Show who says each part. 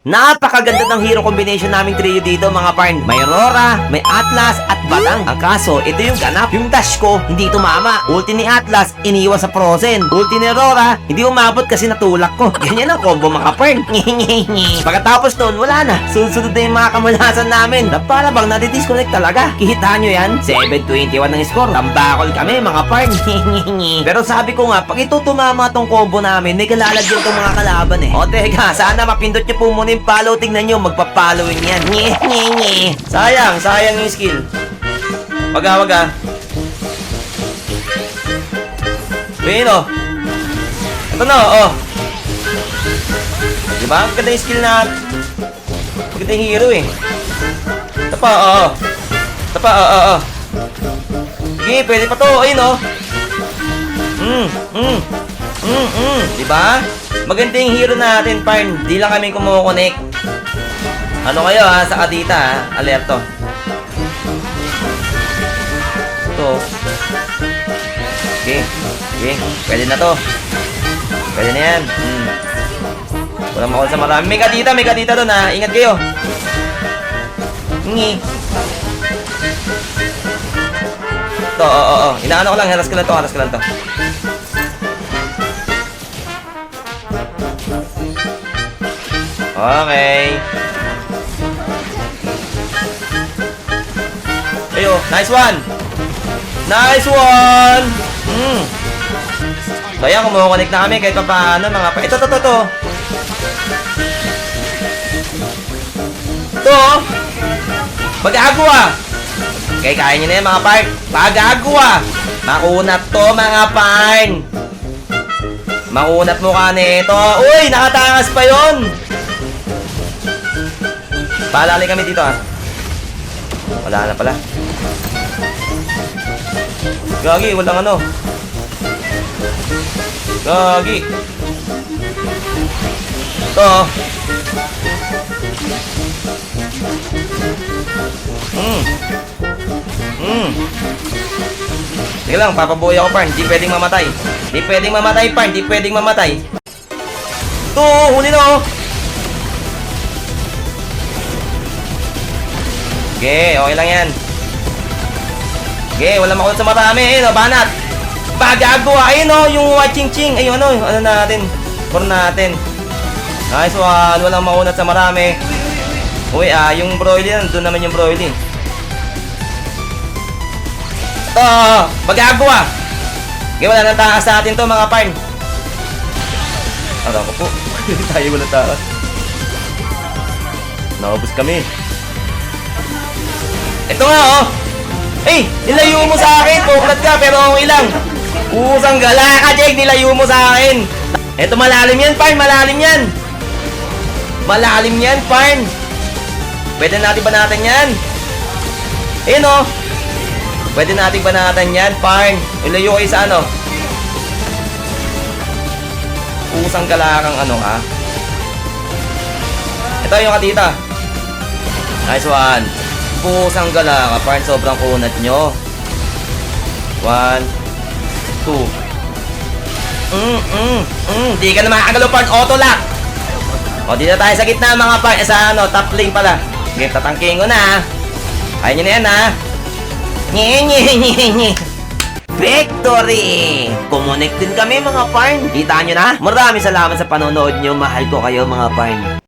Speaker 1: Napakaganda ng hero combination naming trio dito mga parn. May Aurora, may Atlas at Batang. Ang kaso, ito yung ganap. Yung dash ko, hindi tumama. Ulti ni Atlas, iniwan sa Frozen. Ulti ni Aurora, hindi umabot kasi natulak ko. Ganyan ang combo mga parn. Pagkatapos nun, wala na. Sunod-sunod na yung mga kamalasan namin. Na para bang nadidisconnect talaga. Kihitaan nyo yan? 721 ng score. Tambakol kami mga parn. Pero sabi ko nga, pag ito tumama tong combo namin, may kalalagyan tong mga kalaban eh. O teka, sana mapindot nyo po muna yung follow. Tingnan nyo, magpa-following yan. Nye, nye, nye. Sayang, sayang yung skill. Waga, waga. Wait, oh. Ito na, oh. Diba? Ang ganda yung skill na... Maganda yung hero eh. Ito pa, oo. Oh. Ito pa, oo, oo. Sige, pwede pa to. Ayun, oh. Mm, mm. Mm, mm. Diba? Maganda yung hero natin, Parn. Di lang kami kumukonek. Ano kayo ha? Sa kadita ha? Alerto. Ito. Okay. Okay. Pwede na to. Pwede na yan. Hmm. Wala makol sa marami. May kadita, may kadita doon ha. Ingat kayo. Ngi. Ito, oo, oo, oo. Inaano ko lang. Haras ko lang to, haras ko lang to. Okay. Ayo, nice one. Nice one. Hmm. So yan, kumukonek na kami kahit pa paano mga pa. Ito, ito, ito, ito. Ito. oh. Mag-agwa. Okay, kaya nyo na yan mga parn. Mag-agwa. Makunat to mga parn. Makunat mo ka nito. Uy, nakatakas pa yon. Paalala kami dito ah. Wala na pala. Gagi, walang ano. Gagi. Ito. oh. Hmm. Hmm. Sige lang, papabuhay ako, Parn. Di pwedeng mamatay. Di pwedeng mamatay, Parn. Di pwedeng mamatay. Ito, huli na oh. Okay, okay lang yan. Okay, wala makulit sa marami. Ayun, oh, banat. Pagagawa. Ayun, oh, yung white ching-ching. Ayun, ano, ano natin. Core natin. Nice one. Walang makunat sa marami. Uy, ah, yung broily yan. Doon naman yung broily. Ito, oh, pagagawa. Okay, wala nang taas sa atin to, mga parn. Alam ko po. Tayo wala taas. Naubos kami. Ito nga, oh. Eh, nilayo mo sa akin. Puklat ka, pero okay lang. Usang gala ka, Jake. Nilayo mo sa akin. Ito, malalim yan, Parn. Malalim yan. Malalim yan, Parn. Pwede natin ba natin yan? Ayun, oh. Pwede natin ba natin yan, Parn? Ilayo kayo sa ano? Usang galakang ano, ha? Ito yung katita. Nice one. Pusang gala ka, parang sobrang kunat nyo. One, two. Mm, mm, mm. Di ka na makakagalaw, parang auto lock. O, dito tayo sa gitna, mga parang. Sa ano, top lane pala. Game, tatangking ko na. Kaya nyo na yan, ha. Nye, nye, nye, nye. Victory! Kumunik din kami mga parn. Kita nyo na? Maraming salamat sa panonood nyo. Mahal ko kayo mga parn.